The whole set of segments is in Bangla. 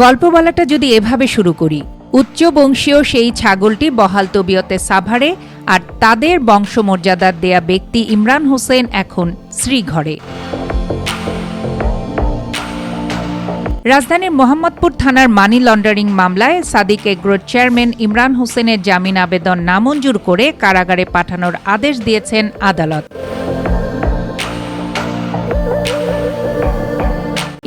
গল্প বলাটা যদি এভাবে শুরু করি, উচ্চ বংশীয় সেই ছাগলটি বহাল তবিয়তে সাভারে আর তাদের বংশমর্যাদার দেয়া ব্যক্তি ইমরান হোসেন এখন শ্রীঘরে। রাজধানীর মোহাম্মদপুর থানার মানি লন্ডারিং মামলায় সাদিক এগ্রোর চেয়ারম্যান ইমরান হোসেনের জামিন আবেদন নামঞ্জুর করে কারাগারে পাঠানোর আদেশ দিয়েছেন আদালত।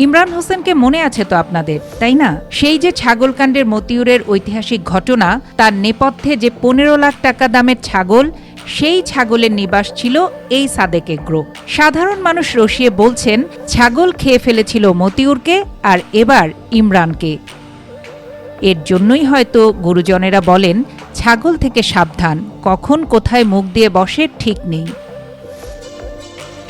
ইমরান হোসেনকে মনে আছে তো আপনাদের, তাই না? সেই যে ছাগলকাণ্ডের মতিউরের ঐতিহাসিক ঘটনা, তার নেপথ্যে যে পনেরো লাখ টাকা দামের ছাগল, সেই ছাগলের নিবাস ছিল এই সাদেক এগ্রো। সাধারণ মানুষ রসিয়ে বলছেন, ছাগল খেয়ে ফেলেছিল মতিউরকে আর এবার ইমরানকে। এর জন্যই হয়তো গুরুজনেরা বলেন, ছাগল থেকে সাবধান, কখন কোথায় মুখ দিয়ে বসে ঠিক নেই।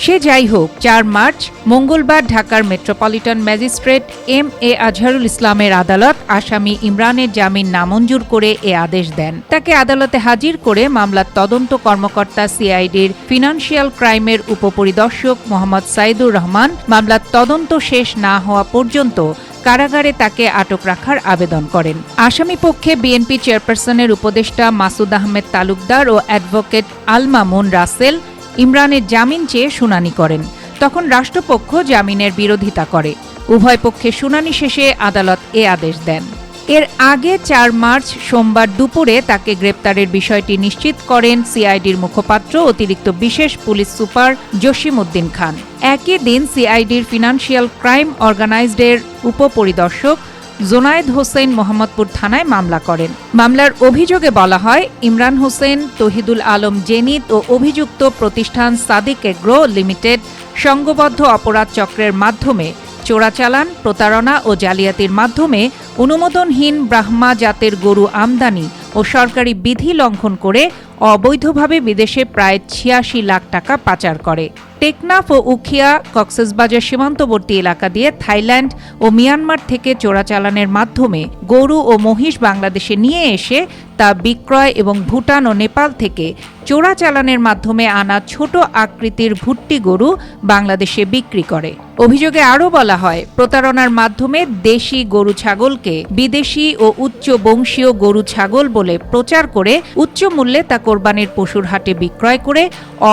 সে যাই হোক, চার মার্চ, মঙ্গলবার ঢাকার metropolitan magistrate M A Azharul ইসলামের আদালত আসামি ইমরানের জামিন নামঞ্জুর করে এ আদেশ দেন। তাকে আদালতে হাজির করে মামলার তদন্ত কর্মকর্তা সিআইডির ফিনান্সিয়াল ক্রাইমের উপপরিদর্শক মোহাম্মদ সাইদুর রহমান, মামলার তদন্ত শেষ না হওয়া পর্যন্ত কারাগারে তাকে আটক রাখার আবেদন করেন। আসামি পক্ষে বিএনপি চেয়ারপারসনের উপদেষ্টা মাসুদ আহমেদ তালুকদার ও অ্যাডভোকেট আল মামুন রাসেল ইমরানের জামিন চেয়ে শুনানি করেন। তখন রাষ্ট্রপক্ষ জামিনের বিরোধিতা করে। উভয় পক্ষে শুনানি শেষে আদালত এ আদেশ দেন। এর আগে চার মার্চ সোমবার দুপুরে তাকে গ্রেপ্তারের বিষয়টি নিশ্চিত করেন সিআইডির মুখপাত্র অতিরিক্ত বিশেষ পুলিশ সুপার জসিম উদ্দিন খান। একই দিন সিআইডির ফিনান্সিয়াল ক্রাইম অর্গানাইজডের উপপরিদর্শক জোনায়েদ হোসেন মোহাম্মদপুর থানায় মামলা করেন। মামলার অভিযোগে বলা হয়, ইমরান হোসেন, তহিদুল আলম জেনিত ও অভিযুক্ত প্রতিষ্ঠান সাদিক এগ্রো লিমিটেড সংঘবদ্ধ অপরাধ চক্রের মাধ্যমে চোরাচালান প্রতারণা ও জালিয়াতির মাধ্যমে অনুমোদনহীন ব্রাহ্মা জাতের গরু আমদানি ও সরকারি বিধি লঙ্ঘন করে অবৈধভাবে বিদেশে প্রায় ছিয়াশি লাখ টাকা পাচার করে। টেকনাফ ও উখিয়া কক্সেসবাজার সীমান্তবর্তী এলাকা দিয়ে থাইল্যান্ড ও মিয়ানমার থেকে চোরাচালানের মাধ্যমে গরু ও মহিষ বাংলাদেশে নিয়ে এসে তা বিক্রয় এবং ভুটান ও নেপাল থেকে চোরাচালানের মাধ্যমে আনা ছোট আকৃতির ভুট্টি গরু বাংলাদেশে বিক্রি করে। অভিযোগে আরও বলা হয়, প্রতারণার মাধ্যমে দেশি গরু ছাগলকে বিদেশি ও উচ্চ বংশীয় গরু ছাগল বলে প্রচার করে উচ্চ মূল্যে তা কোরবানির পশুর হাটে বিক্রয় করে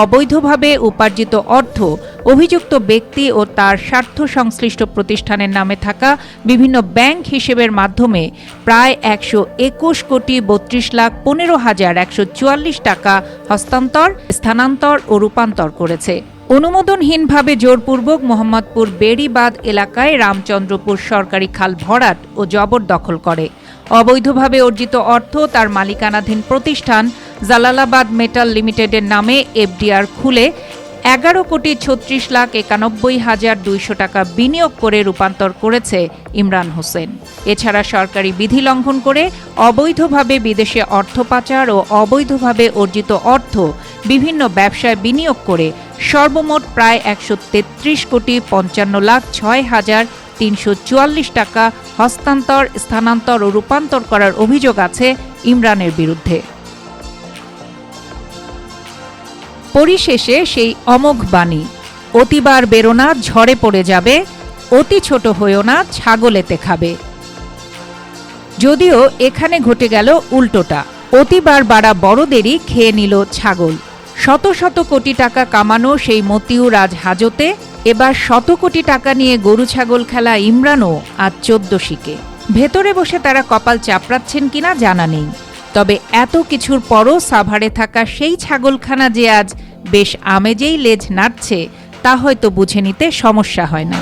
অবৈধভাবে উপার্জিত অর্থ অভিযুক্ত ব্যক্তি ও তার স্বার্থ সংশ্লিষ্ট প্রতিষ্ঠানের নামে থাকা বিভিন্ন ব্যাংক হিসেবের মাধ্যমে প্রায় একশো একুশ কোটি বত্রিশ লাখ পনেরো হাজার একশো চুয়াল্লিশ টাকা হস্তান্তর, স্থানান্তর ও রূপান্তর করেছে। অনুমোদনহীনভাবে জোরপূর্বক মোহাম্মদপুর বেড়িবাদ এলাকায় রামচন্দ্রপুর সরকারি খাল ভরাট ও জবরদখল করে। অবৈধভাবে অর্জিত অর্থ তার মালিকানাধীন প্রতিষ্ঠান জালালাবাদ মেটাল লিমিটেডের নামে এফডিআর খুলে এগারো কোটি ছত্রিশ লাখ একানব্বই হাজার দুইশো টাকা বিনিয়োগ করে রূপান্তর করেছে ইমরান হোসেন। এছাড়া সরকারি বিধি লঙ্ঘন করে অবৈধভাবে বিদেশে অর্থ পাচার ও অবৈধভাবে অর্জিত অর্থ বিভিন্ন ব্যবসায় বিনিয়োগ করে সর্বমোট প্রায় একশো তেত্রিশ কোটি পঞ্চান্ন লাখ ছয় হাজার তিনশো চুয়াল্লিশ টাকা হস্তান্তর, স্থানান্তর ও রূপান্তর করার অভিযোগ আছে ইমরানের বিরুদ্ধে। পরিশেষে সেই অমোঘ বাণী, অতিবার বেরোনা ঝড়ে পড়ে যাবে, অতি ছোট হয়েও না, ছাগলেতে খাবে। যদিও এখানে ঘটে গেল উল্টোটা, অতিবার বাড়া বড়দেরই খেয়ে নিল ছাগল। শত শত কোটি টাকা কামানো সেই মতিউর আজ হাজতে, এবার শত কোটি টাকা নিয়ে গরু ছাগল খেলা ইমরানও আজ চোদ্দ শিকে ভেতরে বসে তারা কপাল চাপড়াচ্ছেন কিনা জানা নেই। তবে এত কিছুর পরও সাভারে থাকা সেই ছাগলখানা যে আজ বেশ আমেজেই লেজ নাড়ছে, তা হয়তো বুঝে নিতে সমস্যা হয় না।